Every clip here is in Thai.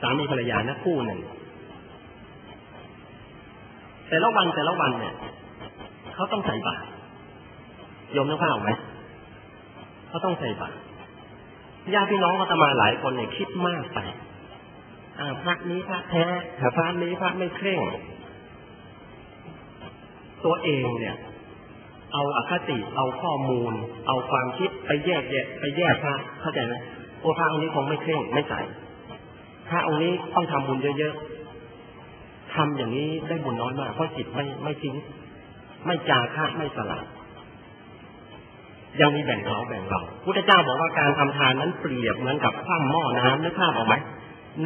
สามีภรรยานะคู่หนึ่ง แต่ละวันแต่ละวันเนี่ยเขาต้องใส่บาตรโยมนึกภาพออกไหมเขาต้องใส่บาตรญาติพี่น้องอาตมาหลายคนเนี่ยคิดมากไปอ่าพระนี้พระแท้แต่พระนี้พระไม่เคร่ง ตัวเองเนี่ย เอาอคติเอาข้อมูล เอาความคิดไปแยกแยะไปแยกพระเข้าใจไหมว่าพระองค์นี้คงไม่เคร่งไม่ใส่ พระองค์นี้ต้องทำบุญเยอะๆทำอย่างนี้ได้บุญน้อยมากเพราะจิตไม่ไม่ทิ้ง ไม่จาคะไม่สลัดยังมีแบ่งเขาแบ่งเราพุทธเจ้าบอกว่าการทำทานนั้นเปรียบเหมือนกับคว่ำหม้อน้ำนึกภาพออกไหม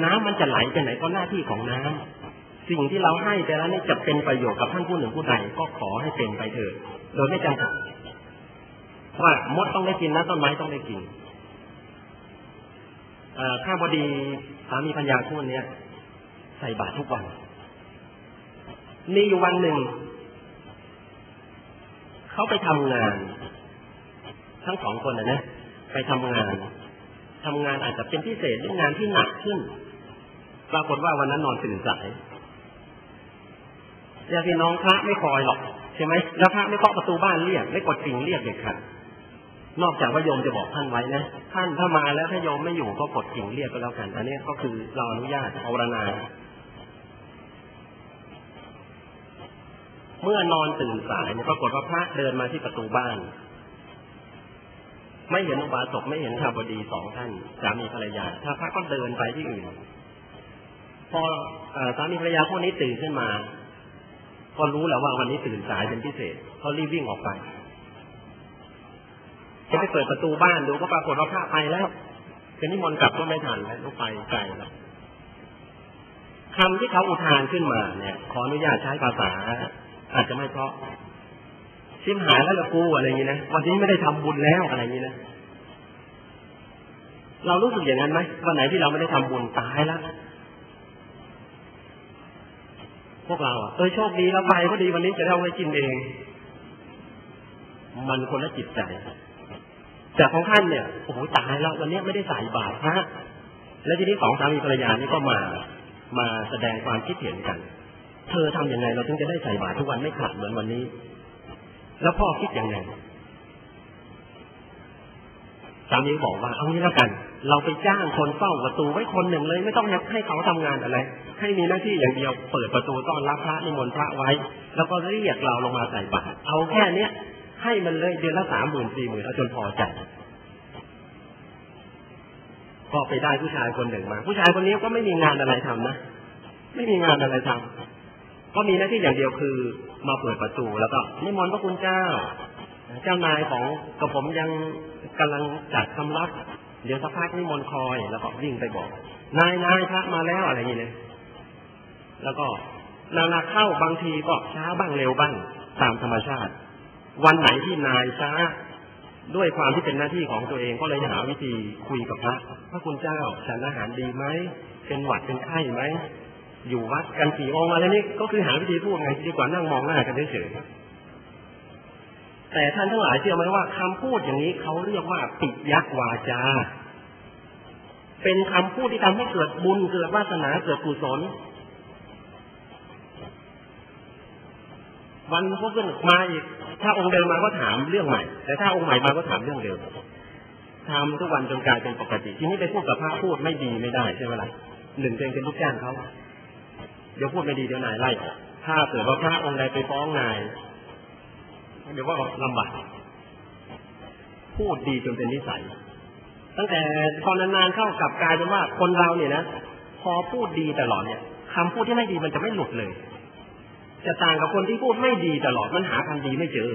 น้ำมันจะไหลไปไหนก็หน้าที่ของน้ำสิ่งที่เราให้แต่ละนี่จะเป็นประโยชน์กับท่านผู้หนึ่งผู้ใดก็ขอให้เป็นไปเถิดโดยไม่จำกัดว่ามดต้องได้กินนะต้นไม้ต้องได้กิน ข้าบดีสามีพัญญาคู่นี้ ใส่บาตรทุกวัน มีอยู่วันหนึ่ง เขาไปทำงาน ทั้งสองคนนะนะไปทำงานทำงานอาจจะเป็นพิเศษหรืองานที่หนักขึ้น ปรากฏว่าวันนั้นนอนตื่นสายญาติพี่น้องพระไม่คอยหรอกใช่ไหมแล้วพระไม่เคาะประตูบ้านเรียก ไม่กดกิ่งเรียกเด็กขัด นอกจากว่าโยมจะบอกท่านไว้นะ ท่านถ้ามาแล้วถ้าโยมไม่อยู่ก็กดกิ่งเรียกก็แล้วกัน อันนี้ก็คือเราอนุญาตภาวนา เมื่อนอนตื่นสายปรากฏว่าพระเดินมาที่ประตูบ้าน ไม่เห็นอุบาสกไม่เห็นชาวบดีสองท่านสามีภรรยา ถ้าพระก็เดินไปที่อื่น พอสามีภรรยาพวกนี้ตื่นขึ้นมา ก็รู้แล้วว่าวันนี้ตื่นสายเป็นพิเศษเขารีบวิ่งออกไป จะไปเปิดประตูบ้านดูก็ปรากฏว่าพระไปแล้วเป็นนิมนต์กลับก็ไม่ทันแล้วต้องไปไกลแล้วคำที่เขาอุทานขึ้นมาเนี่ย ขออนุญาตใช้ภาษา อาจจะไม่เพราะชิมหายแล้วละกูอะไรอย่างนี้นะวันนี้ไม่ได้ทำบุญแล้วอะไรอย่างนี้นะเรารู้สึกอย่างนั้นไหมวันไหนที่เราไม่ได้ทำบุญตายแล้วพวกเราเออโชคดีเราไปก็ดีวันนี้จะได้เอาไว้กินเอง มันคนละจิตใจ แต่ของท่านเนี่ยโอ้โหตายแล้ววันนี้ไม่ได้ใส่บาตรพระแล้วทีนี้สองสามีภรรยานี่ก็มามาแสดงความคิดเห็นกัน เธอทํำยังไงเราถึงจะได้ใส่บาตรทุกวันไม่ขาดเหมือนวันนี้ แล้วพ่อคิดยังไงสามีบอกว่าเอางี้แล้วกัน เราไปจ้างคนเฝ้าประตูไว้คนหนึ่งเลย ไม่ต้องให้เขาทำงานอะไร ให้มีหน้าที่อย่างเดียวเปิดประตูต้อนรับพระนิมนต์พระไว้ แล้วก็เรียกเราลงมาใส่บาตรเอาแค่เนี้ย ให้มันเลยเดือนละสามหมื่นสี่หมื่นเอาจนพอใจก็ไปได้ผู้ชายคนหนึ่งมา ผู้ชายคนนี้ก็ไม่มีงานอะไรทำนะไม่มีงานอะไรทำก็มีหน้าที่อย่างเดียวคือมาเปิดประตูแล้วก็นิมนต์พระคุณเจ้า เจ้านายของกับผมยังกำลังจัดคำรับ เดี๋ยวสักพักนิมนต์คอยแล้วก็วิ่งไปบอก นายนายพระมาแล้วอะไรอย่างนี้เลยแล้วก็นานาเข้าบางทีก็ช้าบ้างเร็วบ้างตามธรรมชาติ วันไหนที่นายช้าด้วยความที่เป็นหน้าที่ของตัวเองก็เลยหาวิธีคุยกับพระพระคุณเจ้าฉันอาหารดีไหมเป็นหวัดเป็นไข้ไหมอยู่วัดกันสี่องค์อะไรนี่ก็คือหาวิธีพูดไงดีกว่านั่งมองหน้ากันเฉยแต่ท่านทั้งหลายเชื่อไหมว่าคำพูดอย่างนี้เขาเรียกว่าปิยักวาจา เป็นคำพูดที่ทำให้เกิดบุญเกิดวาสนาเกิดกุศลวันพวกขึ้นมาอีก ถ้าองค์เดิมมาก็ถามเรื่องใหม่ แต่ถ้าองค์ใหม่มาก็ถามเรื่องเดิมทำทุกวันจนกลายเป็นปกติ ทีนี้ไปพูดกับพระพูดไม่ดีไม่ได้ใช่ไหมล่ะหนึ่งเป็นเป็นลูกจ้างเขาเดี๋ยวพูดไม่ดีเดี๋ยวนายไล่ออกถ้าเกิดว่าพระองค์ใดไปฟ้องนายเดี๋ยวว่าลำบากพูดดีจนเป็นนิสัย ตั้งแต่พอนานๆเข้ากับกลายเป็นว่าคนเราเนี่ยนะพอพูดดีตลอดเนี่ยคำพูดที่ไม่ดีมันจะไม่หลุดเลย จะต่างกับคนที่พูดไม่ดีตลอดมันหาคำดีไม่เจอ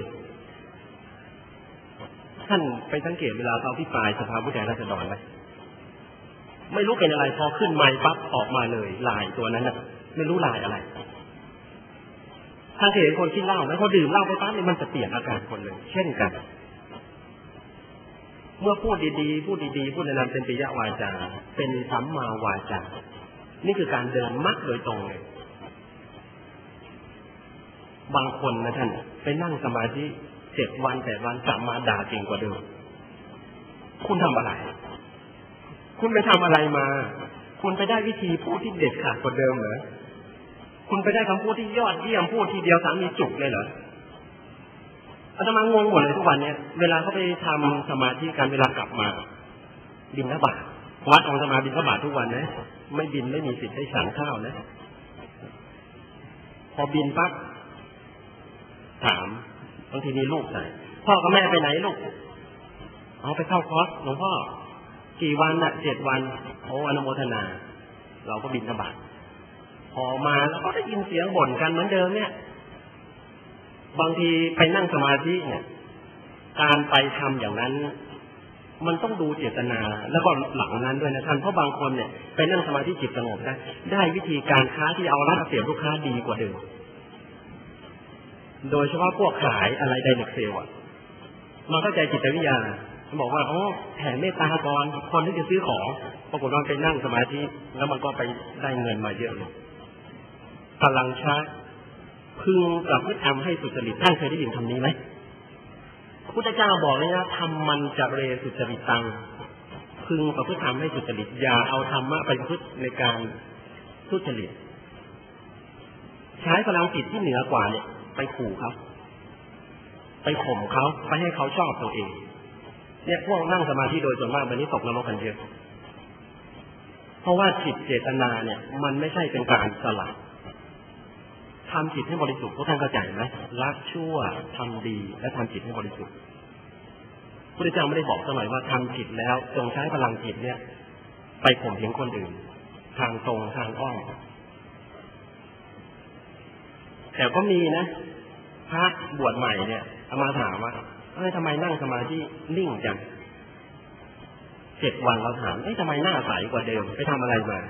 ท่านไปสังเกตเวลาเขาที่ปลายสภาผู้แทนราษฎรไหมไม่รู้เป็นอะไรพอขึ้นไม้ปั๊บออกมาเลยลายตัวนั้นนะไม่รู้ลายอะไรท่าเห็นคนที่เล่าแล้วเขาดื่มเหล้าไปปั๊บเนี่ยมันจะเปลี่ยนอาการคนเลย เช่นกัน เมื่อพูดดีๆพูดดีๆพูดในนามเป็นปิยวาจา เป็นสัมมาวาจา นี่คือการเดินมัดโดยตรงเลย บางคนนะท่าน ไปนั่งสมาธิเจ็ดวันแปดวันกลับมาด่าเก่งกว่าเดิม คุณทำอะไร คุณไปทำอะไรมา คุณไปได้วิธีพูดที่เด็ดขาดกว่าเดิมเหรอ คุณไปได้คำพูดที่ยอดเยี่ยมพูดทีเดียวสามีจุกเลยเหรออาตมางงหมดเลยทุกวันเนี้ยเวลาเขาไปทำสมาธิกันเวลากลับมา บินทบาทวัดองค์สมาบินทบาททุกวันนะ ไม่บินไม่มีสิทธิ์ได้ฉันข้าวนะ พอบินปั๊บ ถามบางทีมีลูกใส่พ่อกับแม่ไปไหนลูกเอาไปเข้าคอร์สหลวงพ่อกี่วันน่ะเจ็ดวันโอ้อนุโมทนา เราก็บินทบาทพอมาแล้วก็ได้ยินเสียงบ่นกันเหมือนเดิมเนี่ย บางทีไปนั่งสมาธิเนี่ย การไปทำอย่างนั้น มันต้องดูเจตนา แล้วก็หลังนั้นด้วยนะท่านเพราะบางคนเนี่ยไปนั่งสมาธิจิตสงบได้ได้วิธีการค้าที่เอารัดเสียลูกค้าดีกว่าเดิม โดยเฉพาะพวกขายอะไรไดเน็กเซลอะมันเข้าใจจิตวิทยาบอกว่าโอ้แผ่เมตตาก่อนคนที่จะซื้อของปรากฏว่าไปนั่งสมาธิแล้วมันก็ไปได้เงินมาเยอะเลยพลังชาพึงกับพฤติกรรมให้สุจริตท่านเคยได้ยินคำนี้ไหมพุทธเจ้าบอกเลยนะทำมันจะเรสุจริตตังพึงประพฤติธรรมให้สุจริตอย่าเอาธรรมะไปพฤติในการทุจริต ใช้พลังจิตที่เหนือกว่าเนี่ย ไปขู่เขาไปข่มเขาไปให้เขาชอบตัวเอง เนี่ยพวกนั่งสมาธิโดยส่วนมากวันนี้ตกนรกกันเยอะเพราะว่าจิตเจตนาเนี่ย มันไม่ใช่เป็นการสลัดทำจิตให้บริสุทธิ์พวกท่านเข้าใจไหมละชั่วทำดีและทำจิตให้บริสุทธิ์พระเจ้าไม่ได้บอกสักหน่อยว่าทำจิตแล้วจงใช้พลังจิตเนี่ย ไปข่มเหงคนอื่น ทางตรงทางอ้อม แต่ก็มีนะพระบวชใหม่เนี่ยเอามาถามว่าเอ้ยทำไมนั่งสมาธินิ่งจังเจ็ดวันเราถามเอ้ยทำไมหน้าใสกว่าเดิม ไปทำอะไรมา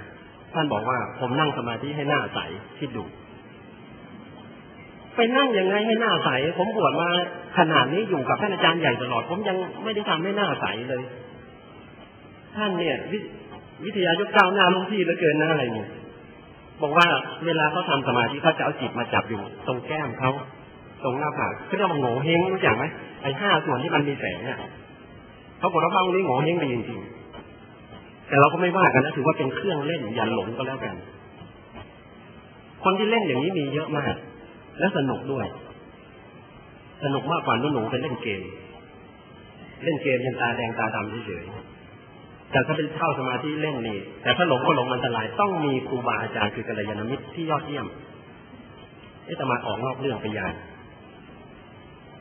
ท่านบอกว่า ผมนั่งสมาธิให้หน้าใสคิดดู ไปนั่งยังไงให้หน้าใส ผมบวชมาขนาดนี้อยู่กับท่านอาจารย์ใหญ่ตลอด ผมยังไม่ได้ทำให้หน้าใสเลย ท่านเนี่ยวิวิทยายุคก้าวหน้าลงที่เหลือเกินนะอะไรเนี่ย บอกว่าเวลาเขาทาสมาธิเขาจะเอาจิตมาจับอยู่ ตรงแก้มเขาตรงหน้าผากเขาเรียกว่าโง่เฮงรู้จักไหมไอ้ห้าส่วนที่มันมีแสงเนี่ยเขาบอกว่าบางนี้โง่เฮงดีจริงๆแต่เราก็ไม่ว่ากันนะถือว่าเป็นเครื่องเล่นอย่าหลงก็แล้วกัน คนที่เล่นอย่างนี้มีเยอะมาก และสนุกด้วย สนุกมากกว่านุ่หนูเป็นเล่นเกม เล่นเกมยังตาแดงตาดำเฉยๆ แต่ถ้าเป็นเข้าสมาธิเล่นนี่ แต่ถ้าหลงก็หลงอันตราย ต้องมีครูบาอาจารย์คือกัลยาณมิตรที่ยอดเยี่ยมนี่จะมาออกนอกเรื่องไปยาน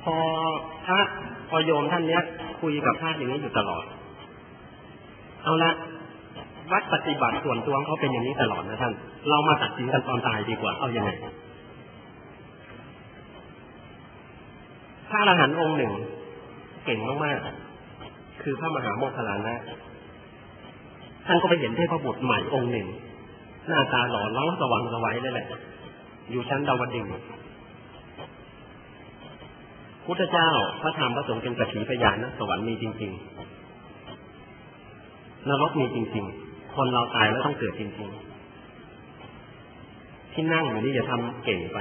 พอพระพอโยมท่านเนี้ย คุยกับพระอย่างนี้อยู่ตลอด เอาละวัดปฏิบัติส่วนตัวเขาเป็นอย่างนี้ตลอดนะท่าน เรามาตัดสินกันตอนตายดีกว่า เอาอยัางไงพระอรหันต์องค์หนึ่ง เก่งมากๆคือพระมหาโมคคลานะ ท่านก็ไปเห็นเทพบุตรใหม่องค์หนึ่ง หน้าตาหล่อล้อสว่างสวัยเลยแหละ อยู่ชั้นดาวดึงพุทธเจ้าพระธรรมพระสงฆ์เป็นสักขีพยานนะสวรรค์มีจริง ๆ นรกมีจริง ๆ คนเราตายแล้วต้องเกิดจริง ๆ ที่นั่งอยู่นี่อย่าทำเก่งไป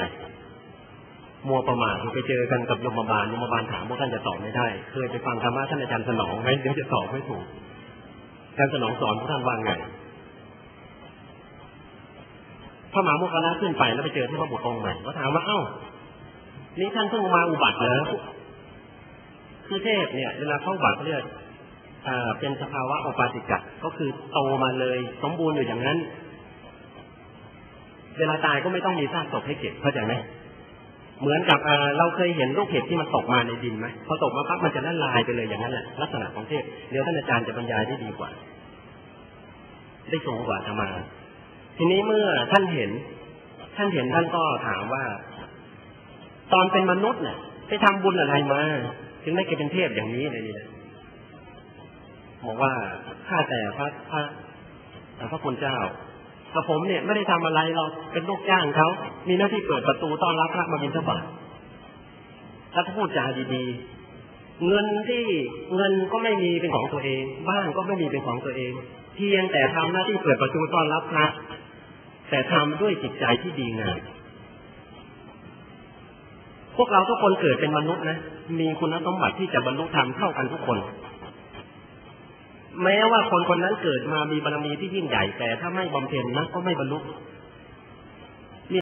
มัวประมาทไปเจอกันกับยมบาลยมบาลถามว่าท่านจะตอบไม่ได้ เคยไปฟังธรรมะท่านอาจารย์สนองไหมเดี๋ยวจะตอบไม่ถูก อาจารสนองสอนพวกท่านว่าไงพระมหาโมคคลาขึ้นไปแล้วไปเจอที่พระบุตรองค์ใหม่ก็ถามว่าเอ้านี่ท่านเพิ่งมาอุบัติเหรอคือเทพเนี่ยเวลาเข้าบัติเขาเรียกเป็นสภาวะอปาติกะก็คือโตมาเลยสมบูรณ์อยู่อย่างนั้น เวลาตายก็ไม่ต้องมีซากศพให้เก็บเข้าใจไหม เหมือนกับเราเคยเห็นลูกเห็บที่มันตกมาในดินไหมพอตกมาปั๊บมันจะละลายไปเลยอย่างนั้นแหละลักษณะของเทพเดี๋ยวท่านอาจารย์จะบรรยายได้ดีกว่า ได้สูงกว่าธรรมา ทีนี้เมื่อท่านเห็น ท่านเห็นท่านก็ถามว่า ตอนเป็นมนุษย์เนี่ยไปทำบุญอะไรมา ถึงได้เกิดเป็นเทพอย่างนี้เลยนี่บอกว่าข้าแต่พระพระพระคุณเจ้า แต่ผมเนี่ยไม่ได้ทำอะไรเราเป็นลูกจ้างเขามีหน้าที่เปิดประตูต้อนรับพระมาบิณฑบาตถ้าพูดจาดีๆเงินที่เงินก็ไม่มีเป็นของตัวเอง บ้านก็ไม่มีเป็นของตัวเอง เพียงแต่ทำหน้าที่เปิดประตูต้อนรับพระแต่ทำด้วยจิตใจที่ดีงามพวกเราทุกคนเกิดเป็นมนุษย์นะมีคุณสมบัติที่จะบรรลุธรรมเท่ากันทุกคน แม้ว่าคนคนนั้นเกิดมามีบารมีที่ยิ่งใหญ่แต่ถ้าไม่บำเพ็ญนะก็ไม่บรรลุ